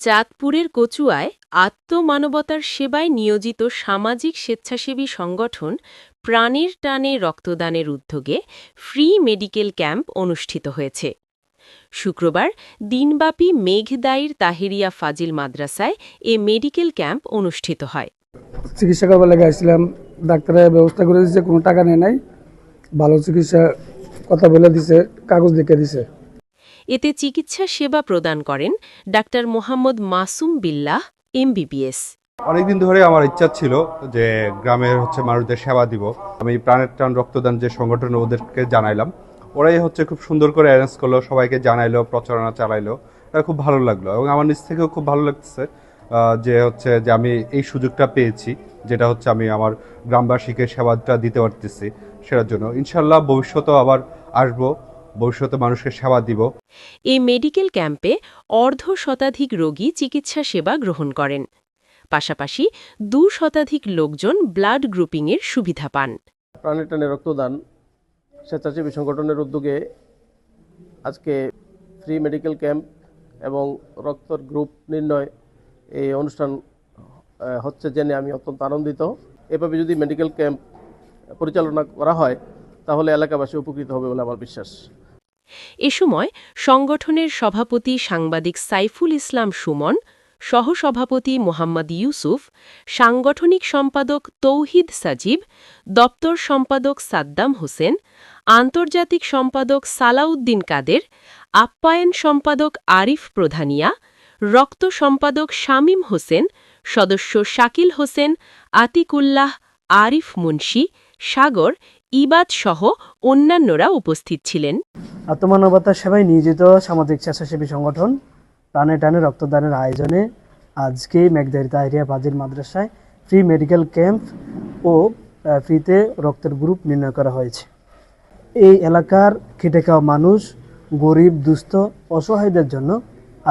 চাঁদপুরের কচুয়ায় আত্মমানবতার সেবায় নিয়োজিত সামাজিক স্বেচ্ছাসেবী সংগঠন প্রাণের টানে রক্তদানের উদ্যোগে ফ্রি মেডিকেল ক্যাম্প অনুষ্ঠিত হয়েছে। শুক্রবার দিনব্যাপী মেঘদাইর তাহেরিয়া ফাজিল মাদ্রাসায় এ মেডিকেল ক্যাম্প অনুষ্ঠিত হয়। চিকিৎসা করবার লেগে আসছিলাম, ডাক্তারের ব্যবস্থা করে দিচ্ছে কোনো টাকা নেই নাই। ভালো চিকিৎসা কথা বলে দিছে, কাগজ লিখে দিছে। এতে চিকিৎসা সেবা প্রদান করেন ডাক্তার মোহাম্মদ মাসুম বিল্লাহ, এমবিবিএস। অনেকদিন ধরে আমার ইচ্ছা ছিল যে গ্রামের হচ্ছে মানুষদের সেবা দিব। আমি প্রাণের টান রক্তদান যে সংগঠন ওদেরকে জানাইলাম, ওরাই হচ্ছে খুব সুন্দর করে অ্যারেঞ্জ করল, সবাইকে জানাইলো, প্রচারণা চালাইলো। এটা খুব ভালো লাগল এবং আমার নিজ থেকেও খুব ভালো লাগতেছে যে হচ্ছে যে আমি এই সুযোগটা পেয়েছি, যেটা হচ্ছে আমি আমার গ্রামবাসীকে সেবাটা দিতে পারতেছি সেটার জন্য। ইনশাল্লাহ ভবিষ্যতেও আবার আসব। ভবিষ্যতে মানুষকে সেবা দিব। এই মেডিকেল ক্যাম্পে অর্ধ শতাধিক রোগী চিকিৎসা সেবা গ্রহণ করেন। পাশাপাশি দু শতাধিক লোকজন ব্লাড গ্রুপিংয়ের সুবিধা পান। প্রাণের টানে রক্তদান স্বেচ্ছাসেবী সংগঠনের উদ্যোগে আজকে ফ্রি মেডিকেল ক্যাম্প এবং রক্তর গ্রুপ নির্ণয় এই অনুষ্ঠান হচ্ছে জেনে আমি অত্যন্ত আনন্দিত। এভাবে যদি মেডিকেল ক্যাম্প পরিচালনা করা হয় তাহলে এলাকাবাসী উপকৃত হবে বলে আমার বিশ্বাস। এ সময় সংগঠনের সভাপতি সাংবাদিক সাইফুল ইসলাম সুমন, সহসভাপতি মোহাম্মদ ইউসুফ, সাংগঠনিক সম্পাদক তৌহিদ সাজিব, দপ্তর সম্পাদক সাদ্দাম হোসেন, আন্তর্জাতিক সম্পাদক সালাউদ্দিন কাদের, আপ্যায়ন সম্পাদক আরিফ প্রধানিয়া, রক্ত সম্পাদক শামীম হোসেন, সদস্য শাকিল হোসেন, আতিকুল্লাহ, আরিফ মুন্সি, সাগর, ইবাদ সহ অন্যান্যরা উপস্থিত ছিলেন। আত্মমানবতার সেবায় নিয়োজিত সামাজিক স্বেচ্ছাসেবী সংগঠন টানে টানে রক্তদানের আয়োজনে আজকে মেঘদারি তাহিরিয়া ফাজিল মাদ্রাসায় ফ্রি মেডিকেল ক্যাম্প ও ফ্রিতে রক্তের গ্রুপ নির্ণয় করা হয়েছে। এই এলাকার খেটে খাওয়া মানুষ, গরিব, দুস্থ, অসহায়দের জন্য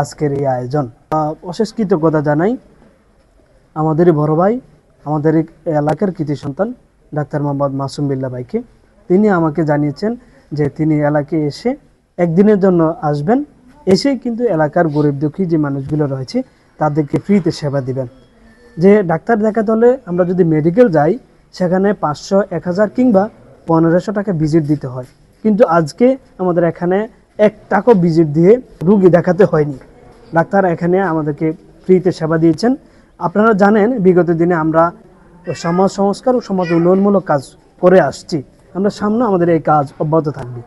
আজকের এই আয়োজন। অশেষ কৃতজ্ঞতা জানাই আমাদেরই বড় ভাই, আমাদের এলাকার কৃতি সন্তান ডাক্তার মোহাম্মদ মাসুম বিল্লা ভাইকে। তিনি আমাকে জানিয়েছেন যে তিনি এলাকায় এসে একদিনের জন্য আসবেন। এসেই কিন্তু এলাকার গরিব দুঃখী যে মানুষগুলো রয়েছে, তাদেরকে ফ্রিতে সেবা দিবেন। যে ডাক্তার দেখাতে হলে আমরা যদি মেডিকেল যাই, সেখানে পাঁচশো, এক হাজার কিংবা পনেরোশো টাকা ভিজিট দিতে হয়। কিন্তু আজকে আমাদের এখানে এক টাকা ভিজিট দিয়ে রুগী দেখাতে হয়নি। ডাক্তার এখানে আমাদেরকে ফ্রিতে সেবা দিয়েছেন। আপনারা জানেন, বিগত দিনে আমরা সমাজ সংস্কার ও সমাজ উন্নয়নমূলক কাজ করে আসছি। আমরা সামনে আমাদের এই কাজ অব্যাহত থাকবে।